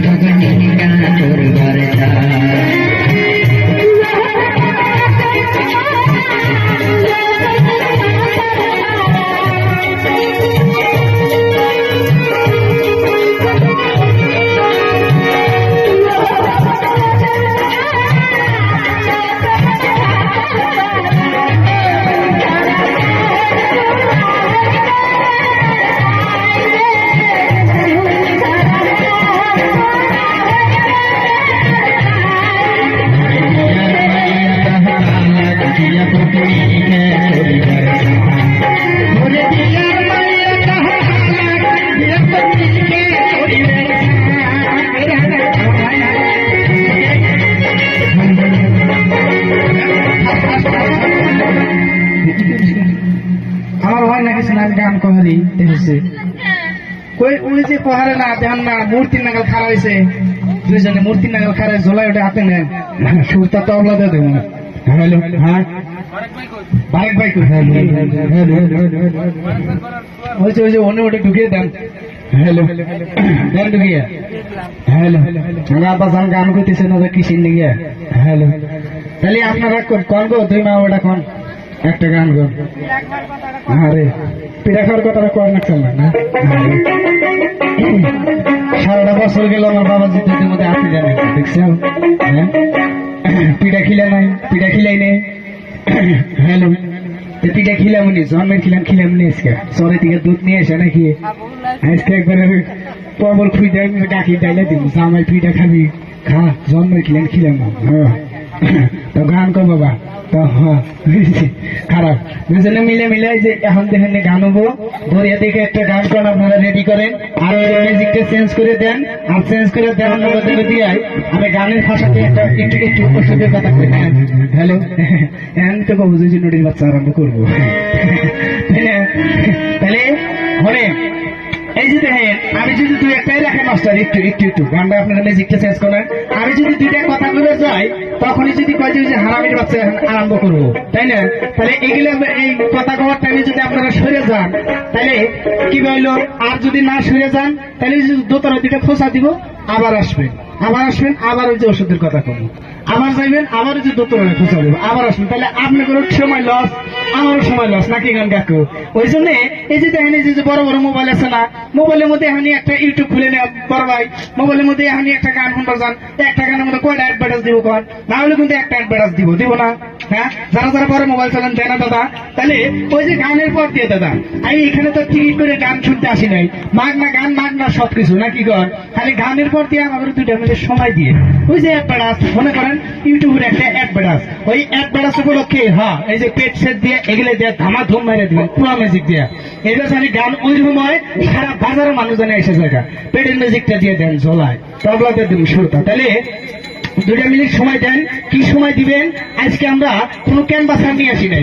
Pagani Gator আমার হয় না কিছু না, আমি গান কহারি দেখেছি কই যে কহারে না, দেন না মূর্তি নাগাল খাড়া হয়েছে দুইজনে মূর্তি নাগাল খাড়া ঝোলাই ওটা হাতে নেন সুরটা তো অবলা দিয়ে দেবো হ্যাঁ। বারেক ভাই কই? ওই যে ওই যে অন্য ওটা ঢুকিয়ে দেন। হ্যালো। দেন ঢুকিয়ে। হ্যালো। আমার আব্বা জান গান করতেছে না কিসির নিয়ে হ্যালো। তাহলে আপনারা কোন গো? দুই মা ওটা কোন? একটা গান গো। আরে পিঠা খাওয়ার কথাটা কর না চল না? সারাটা বছর গেল আমার বাবা জিদ্দের মধ্যে আপনি জানেন দেখছ হ্যাঁ? পিঠা খিলা নাই পিঠা খিলাই নেই। হ্যালো। পিঠা খিলাম নি জন্মের খিলাম খিলাম নি আজকে। সরে থেকে দুধ নিয়ে এসে নাকি আজকে আমি প্রবল খুঁই দেয় ডাকি ডাইলে দিব জামাই পিঠা খাবি। খা, জন্মের খিলাম খিলাম। হ্যাঁ। তো গান কর বাবা? তো হ্যাঁ খারাপ। দুজনে মিলে মিলে যে এখন দেখেন গান হব। ধরিয়া দেখে একটা গান করেন, আপনারা রেডি করেন। আর মিউজিকটা চেঞ্জ করে দেন। আর চেঞ্জ করে দেন দিয়ে আমি গানের ভাষাতে একটা একটু একটু ওষুধের কথা কই। হ্যালো। এখন তো বুঝেছি নদীর বাচ্চা আরম্ভ করব। তাহলে হলে আমি যদি একটাই মাস্টার, একটু একটু একটু। আপনার আমি যদি দুইটা কথা বলে যাই, তখনই যদি কয় যে হারামির বাচ্চা আরম্ভ করব। তাই না? তাহলে এগুলো, এই কথা কওয়ার টাইমে যদি আপনারা সরে যান, তাহলে কি বলল? আর যদি না সরে যান, তাহলে দোতলা দুইটা খোঁচা দিব, আবার আসবেন আবার আসবেন আবার ওই যে ওষুধের কথা কমো আবার যাইবেন, আবার ওই যে দোতলা খোঁচা দিব। আবার আসবেন তাহলে আপনার কোনো সময় লস আমারও সময় লস নাকি গান কাকু ওই জন্য এই যে দেখেন, এই যে বড় বড় মোবাইল আছে না মোবাইলের মধ্যে এখানে একটা ইউটিউব খুলে নেওয়া বড় ভাই। মোবাইলের মধ্যে এখানে একটা গান শুনতে যান। একটা গানের মধ্যে কয়টা অ্যাডভার্টাইজ দিব কন না হলে কিন্তু একটা অ্যাডভার্টাইজ দিব দিব না। হ্যাঁ? যারা যারা বড় মোবাইল চালান, দেয় না দাদা? তাহলে ওই যে গানের পর দিয়ে দাদা আমি এখানে তো টিকিট করে গান শুনতে আসি নাই। মাগ না গান মাগ না সবকিছু, নাকি কর খালি গানের পর দিয়ে আমাদের দুইটা মিনিট সময় দিয়ে। ওই যে অ্যাডভার্টাইজ মনে করেন ইউটিউবের একটা অ্যাডভার্টাইজ ওই অ্যাডভার্টাইজ উপলক্ষে হ্যাঁ এই যে পেট সেট দিয়ে, এগুলো দিয়ে ধামা ধুম মেরে দিবেন, পুরো মিউজিক দিয়ে। এবার জানি গান ওই সময় সারা বাজারের মানুষ জানে এসে জায়গা। পেটের মিউজিকটা দিয়ে দেন ঝোলায় তবলাতে দিন সুরটা তাহলে দুটা মিনিট সময় দেন, কি সময় দিবেন? আজকে আমরা কোনো ক্যানভাস নিয়ে আসি নাই।